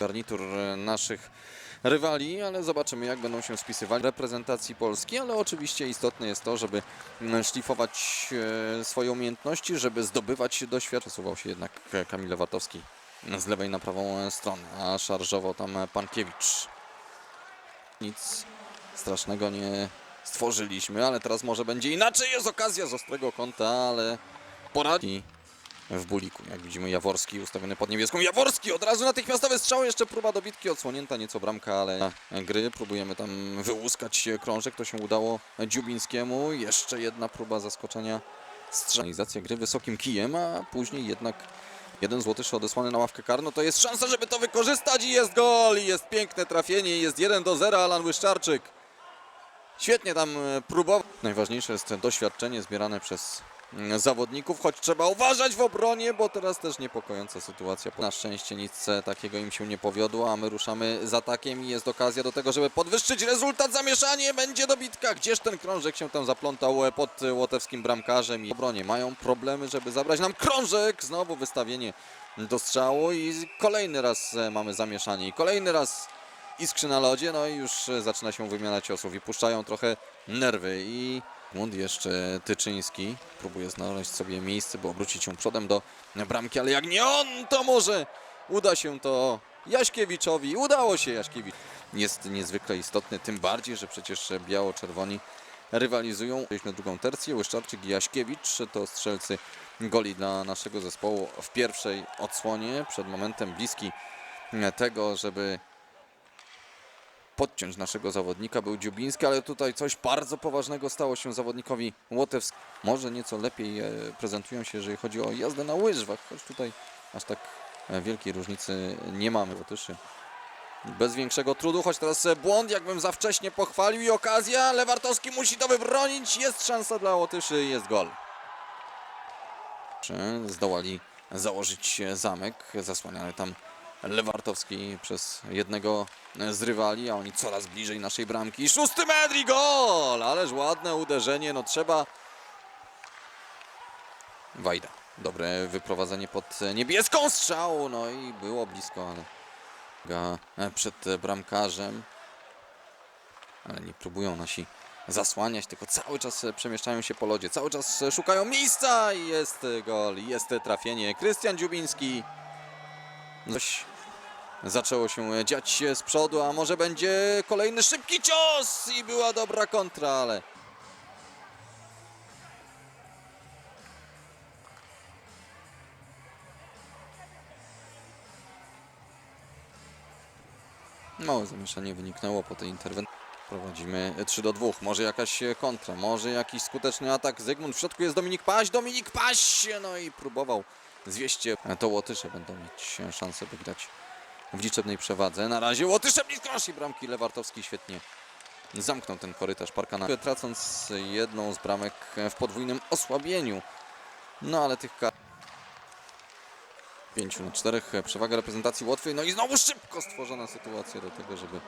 garnitur e, naszych rywali, ale zobaczymy jak będą się spisywali reprezentacji Polski, ale oczywiście istotne jest to, żeby szlifować e, swoje umiejętności, żeby zdobywać doświadczenie. Przesuwał się jednak e, Kamil Lewatowski z lewej na prawą stronę, a szarżował tam Pankiewicz. Nic strasznego nie stworzyliśmy, ale teraz może będzie inaczej. Jest okazja z ostrego kąta, ale poradzi w buliku. Jak widzimy Jaworski ustawiony pod niebieską. Jaworski od razu natychmiastowy strzał, jeszcze próba dobitki, odsłonięta nieco bramka, ale gry. Próbujemy tam wyłuskać krążek, to się udało Dziubińskiemu. Jeszcze jedna próba zaskoczenia strzelizacja gry wysokim kijem, a później jednak jeden złotyszy odesłany na ławkę karną. To jest szansa, żeby to wykorzystać i jest gol, i jest piękne trafienie, jest 1 do 0 Alan Łyszczarczyk. Świetnie tam próbował. Najważniejsze jest doświadczenie zbierane przez zawodników, choć trzeba uważać w obronie, bo teraz też niepokojąca sytuacja. Na szczęście nic takiego im się nie powiodło, a my ruszamy z atakiem i jest okazja do tego, żeby podwyższyć rezultat. Zamieszanie będzie dobitka. Gdzież ten krążek się tam zaplątał pod łotewskim bramkarzem i w obronie mają problemy, żeby zabrać nam krążek. Znowu wystawienie do strzału i kolejny raz mamy zamieszanie i kolejny raz iskrzy na lodzie, no i już zaczyna się wymiana ciosów i puszczają trochę nerwy i Mund jeszcze Tyczyński próbuje znaleźć sobie miejsce, by obrócić się przodem do bramki, ale jak nie on, to może uda się to Jaśkiewiczowi. Udało się Jaśkiewicz. Jest niezwykle istotny, tym bardziej, że przecież biało-czerwoni rywalizują. Mieliśmy drugą tercję, Łyszczarczyk i Jaśkiewicz to strzelcy goli dla naszego zespołu w pierwszej odsłonie. Przed momentem bliski tego, żeby podciąć naszego zawodnika był Dziubiński, ale tutaj coś bardzo poważnego stało się zawodnikowi Łotewskiemu. Może nieco lepiej e, prezentują się, jeżeli chodzi o jazdę na łyżwach, choć tutaj aż tak e, wielkiej różnicy nie mamy. Łotyszy bez większego trudu, choć teraz e, błąd, jakbym za wcześnie pochwalił i okazja. Lewartowski musi to wybronić. Jest szansa dla Łotyszy, jest gol. Zdołali założyć e, zamek, zasłaniany tam Lewartowski przez jednego z rywali, a oni coraz bliżej naszej bramki. Szósty metr i gol! Ależ ładne uderzenie, no trzeba... Wajda. Dobre wyprowadzenie pod niebieską strzału, no i było blisko, ale Ga- przed bramkarzem. Ale nie próbują nasi zasłaniać, tylko cały czas przemieszczają się po lodzie, cały czas szukają miejsca i jest gol, jest trafienie. Krystian Dziubiński. Coś zaczęło się dziać z przodu, a może będzie kolejny szybki cios i była dobra kontra, ale Małe zamieszanie wyniknęło po tej interwencji. Prowadzimy 3 do 2. Może jakaś kontra, może jakiś skuteczny atak. Zygmunt w środku jest Dominik Paś. Dominik Paś! No i próbował zwieść. To Łotysze będą mieć szansę wygrać w liczebnej przewadze. Na razie Łotysze blisko naszej bramki. Lewartowski świetnie zamknął ten korytarz Parkana. Tracąc jedną z bramek w podwójnym osłabieniu. No ale tych kar... 5 na 4 przewaga reprezentacji Łotwy. No i znowu szybko stworzona sytuacja do tego, żeby.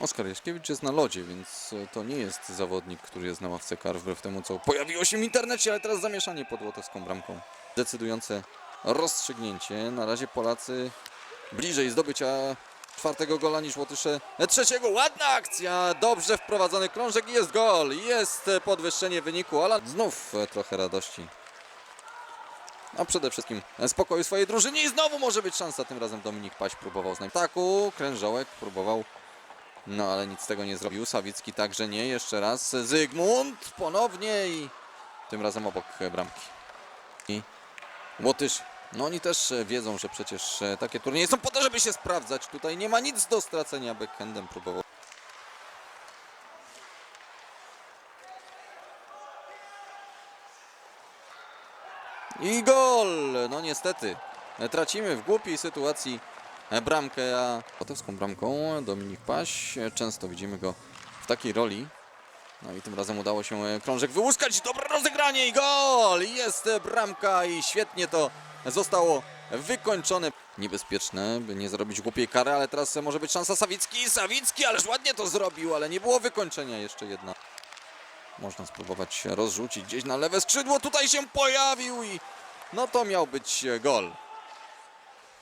Oskar Jaśkiewicz jest na lodzie, więc to nie jest zawodnik, który jest na ławce kar, wbrew temu co pojawiło się w internecie, ale teraz zamieszanie pod łotewską bramką. Decydujące rozstrzygnięcie. Na razie Polacy bliżej zdobycia czwartego gola niż Łotysze trzeciego. Ładna akcja, dobrze wprowadzony krążek i jest gol. Jest podwyższenie wyniku, ale znów trochę radości a przede wszystkim spokoju swojej drużyny i znowu może być szansa. Tym razem Dominik Paś próbował znaleźć taku, Krężołek próbował, no ale nic z tego nie zrobił. Sawicki także nie. Jeszcze raz Zygmunt ponownie i tym razem obok bramki. I Łotysz. No oni też wiedzą, że przecież takie turnieje są po to, żeby się sprawdzać. Tutaj nie ma nic do stracenia. Backhandem próbował. I gol! No niestety, tracimy w głupiej sytuacji bramkę, a łotewską bramką Dominik Paś. Często widzimy go w takiej roli. No i tym razem udało się krążek wyłuskać. Dobre rozegranie i gol! Jest bramka i świetnie to zostało wykończone. Niebezpieczne, by nie zrobić głupiej kary, ale teraz może być szansa Sawicki. Sawicki, ależ ładnie to zrobił, ale nie było wykończenia jeszcze jedna. Można spróbować rozrzucić gdzieś na lewe skrzydło. Tutaj się pojawił i no to miał być gol.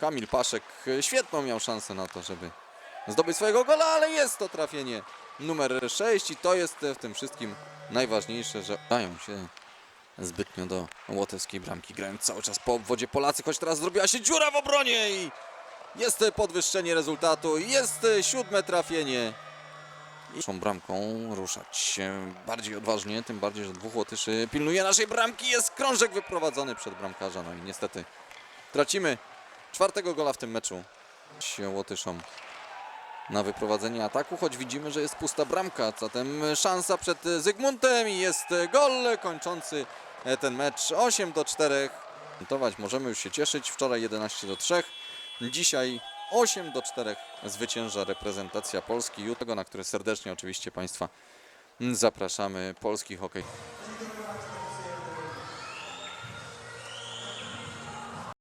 Kamil Paszek świetną miał szansę na to, żeby zdobyć swojego gola, ale jest to trafienie numer 6 i to jest w tym wszystkim najważniejsze, że dają się zbytnio do łotewskiej bramki, grając cały czas po obwodzie Polacy, choć teraz zrobiła się dziura w obronie i jest podwyższenie rezultatu, jest siódme trafienie. Tą bramką ruszać się bardziej odważnie, tym bardziej, że dwóch Łotyszy pilnuje naszej bramki, jest krążek wyprowadzony przed bramkarza, no i niestety tracimy czwartego gola w tym meczu. Się Łotyszom na wyprowadzenie ataku, choć widzimy, że jest pusta bramka, zatem szansa przed Zygmuntem i jest gol kończący ten mecz 8 do 4. Notować możemy już się cieszyć, wczoraj 11 do 3, dzisiaj 8 do 4 zwycięża reprezentacja Polski, jutro na który serdecznie oczywiście Państwa zapraszamy, polski hokej.